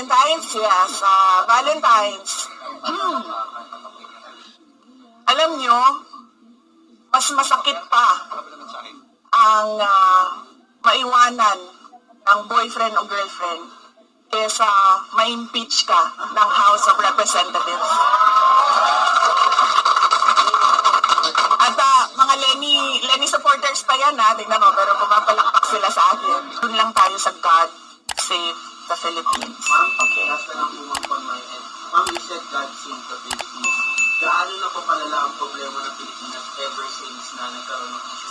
Valentine's? Yes, ah, Valentine's. Hmm. Alam nyo, mas masakit pa ang ah, maiwanan ng boyfriend o girlfriend kesa ma-impeach ka ng House of Representatives. At ah, mga Lenny, Lenny supporters pa yan ha, tingnan mo, pero pumapalakpak sila sa akin. Doon lang tayo sa God Save the Philippines. Okay. Last na lang po ma'am on my end. Ma'am, you said God save the Philippines. Gaano na po palala ang problema ng Pilipinas ever since na nagkaroon ng issue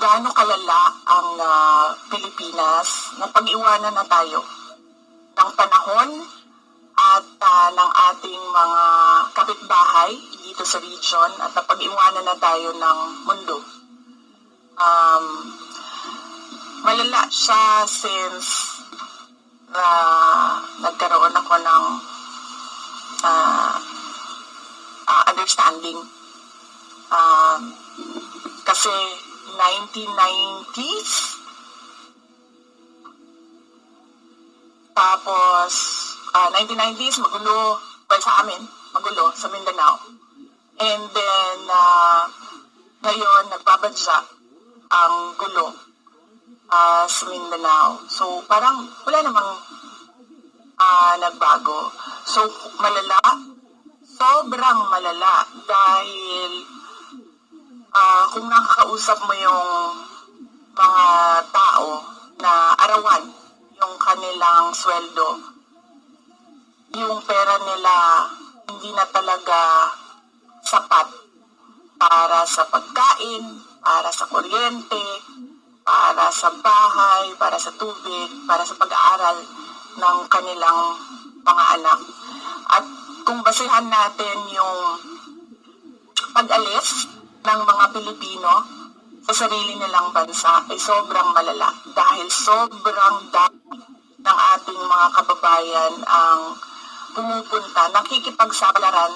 gaano kalala ang ah, Pilipinas na pag-iwanan na tayo ng panahon at ah, ng ating mga kapitbahay dito sa region at napag-iwanan na tayo ng mundo. Um, malala siya since na nagkaroon ako ng ah, ah, understanding. Um, kasi 1990s. Tapos, ah, 1990s, magulo. Well, sa amin, magulo, sa Mindanao. And then, ah, ngayon, nagbabadya ang gulo ah, sa Mindanao. So, parang wala namang ah, nagbago. So, malala. Sobrang malala dahil ah kung nakakausap mo yung mga tao na arawan yung kanilang sweldo, yung pera nila hindi na talaga sapat para sa pagkain, para sa kuryente, para sa bahay, para sa tubig, para sa pag-aaral ng kanilang mga. At kung basehan natin yung pag-alis ng mga Pilipino sa sarili nilang bansa ay sobrang malala dahil sobrang dami ng ating mga kababayan ang pumupunta, nakikipagsapalaran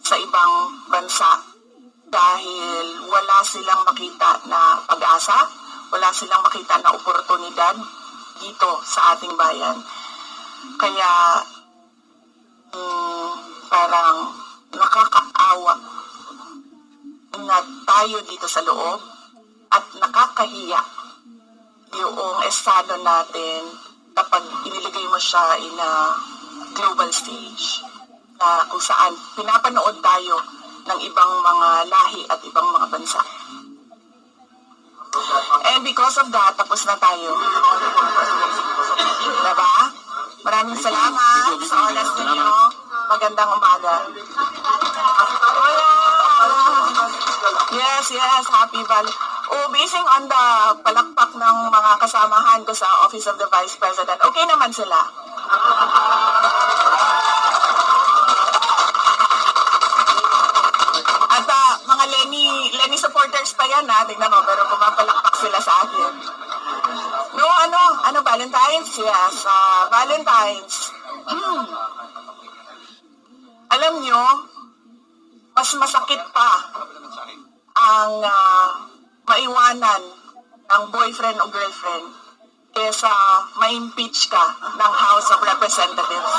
sa ibang bansa dahil wala silang makita na pag-asa, wala silang makita na oportunidad dito sa ating bayan. Kaya mm, parang nakakaawa na tayo dito sa loob at nakakahiya yung estado natin kapag iniligay mo siya in a global stage na kung saan pinapanood tayo ng ibang mga lahi at ibang mga bansa. And because of that, tapos na tayo. Diba? Maraming salamat sa oras ninyo. Magandang umaga. Yes, yes, happy Val. Oh, basing on the palakpak ng mga kasamahan ko sa Office of the Vice President, okay naman sila. At ah, mga Lenny, Lenny supporters pa yan ha, tingnan mo, pero pumapalakpak Valentine's? Yes, ah, Valentine's. Hmm. Alam nyo, mas masakit pa ang ah, maiwanan ng boyfriend o girlfriend kesa ma-impeach ka ng House of Representatives.